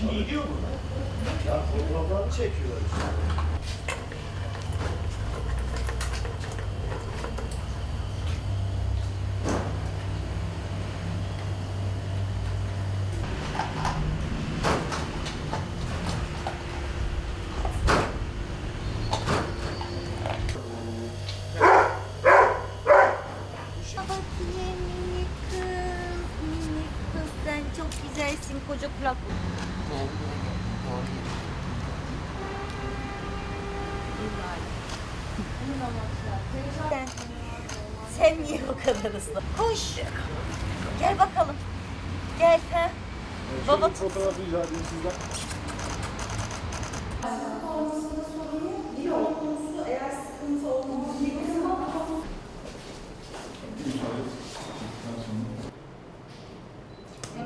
Gidiyor mu? Ya fotoğraflarını çekiyorlar. Çok güzelsin koca kulak. Sen niye bu kadar ıslı? Koş. Gel bakalım. Gel ha. Baba tut. Fotoğrafı rica edeyim sizden.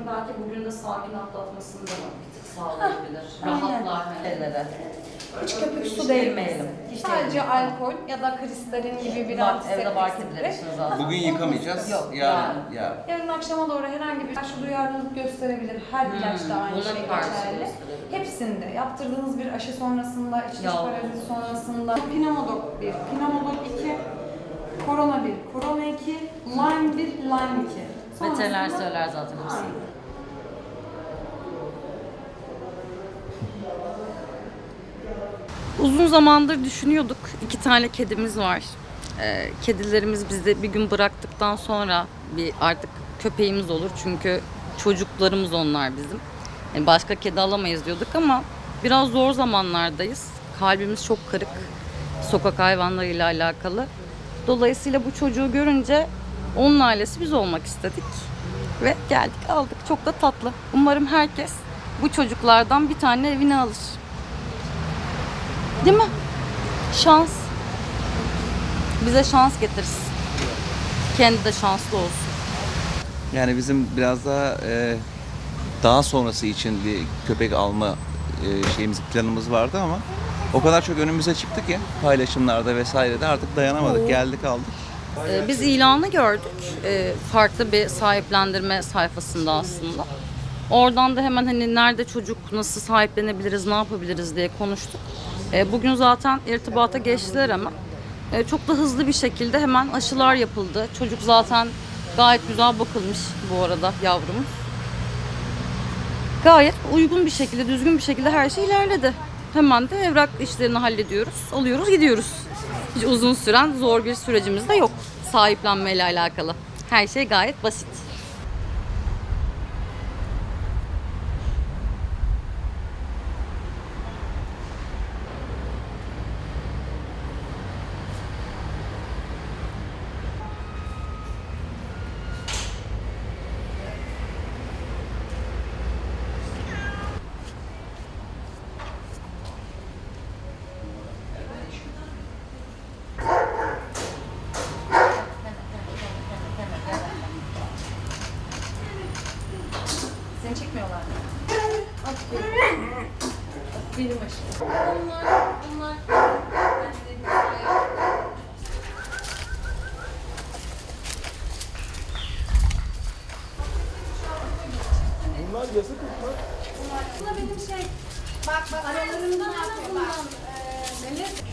Belki bugün de sakin atlatmasını da bir tık sağlayabilir. Rahatlar ellere. Hiç köpük su değmeyelim. Hiç Sadece değmeyelim. alkol ya da kristalin gibi bir antiseptik evde zaten. Bugün yıkamayacağız. Yok, yarın, yani. ya. Yarın akşama doğru herhangi bir aşı duyarlılık gösterebilir. Her Hmm, ilaçta aynı şey geçerli. Hepsinde yaptırdığınız bir aşı sonrasında, iç dış Ya. parazit sonrasında Pneumodok 1, Pneumodok 2, Korona 1, Korona 2, Lyme 1, Lyme 2. Veteriner Sonrasında- söyler zaten hepsini. Uzun zamandır düşünüyorduk. İki tane kedimiz var. Ee, kedilerimiz bizi bir gün bıraktıktan sonra bir artık köpeğimiz olur. Çünkü çocuklarımız onlar bizim. Yani başka kedi alamayız diyorduk ama biraz zor zamanlardayız. Kalbimiz çok kırık. Sokak hayvanlarıyla alakalı. Dolayısıyla bu çocuğu görünce onun ailesi biz olmak istedik. Ve geldik aldık. Çok da tatlı. Umarım herkes bu çocuklardan bir tane evine alır. Değil mi? Şans. Bize şans getirsin. Kendi de şanslı olsun. Yani bizim biraz daha e, daha sonrası için bir köpek alma e, şeyimiz planımız vardı ama o kadar çok önümüze çıktı ki paylaşımlarda vesairede artık dayanamadık. Geldik aldık. Ee, biz ilanı gördük. Ee, farklı bir sahiplendirme sayfasında aslında. Oradan da hemen hani nerede çocuk nasıl sahiplenebiliriz, ne yapabiliriz diye konuştuk. Ee, bugün zaten irtibata geçtiler hemen. Ee, çok da hızlı bir şekilde hemen aşılar yapıldı. Çocuk zaten gayet güzel bakılmış bu arada yavrumuz. Gayet uygun bir şekilde, düzgün bir şekilde her şey ilerledi. Hemen de evrak işlerini hallediyoruz, alıyoruz, gidiyoruz. Hiç uzun süren zor bir sürecimiz de yok sahiplenmeyle alakalı. Her şey gayet basit. Çekmiyorlar. Aferin. Benim aşkım. Onlar, onlar. Bunlar yazık mı? Aslında benim şey, bak bak aralarında en azından e, Melek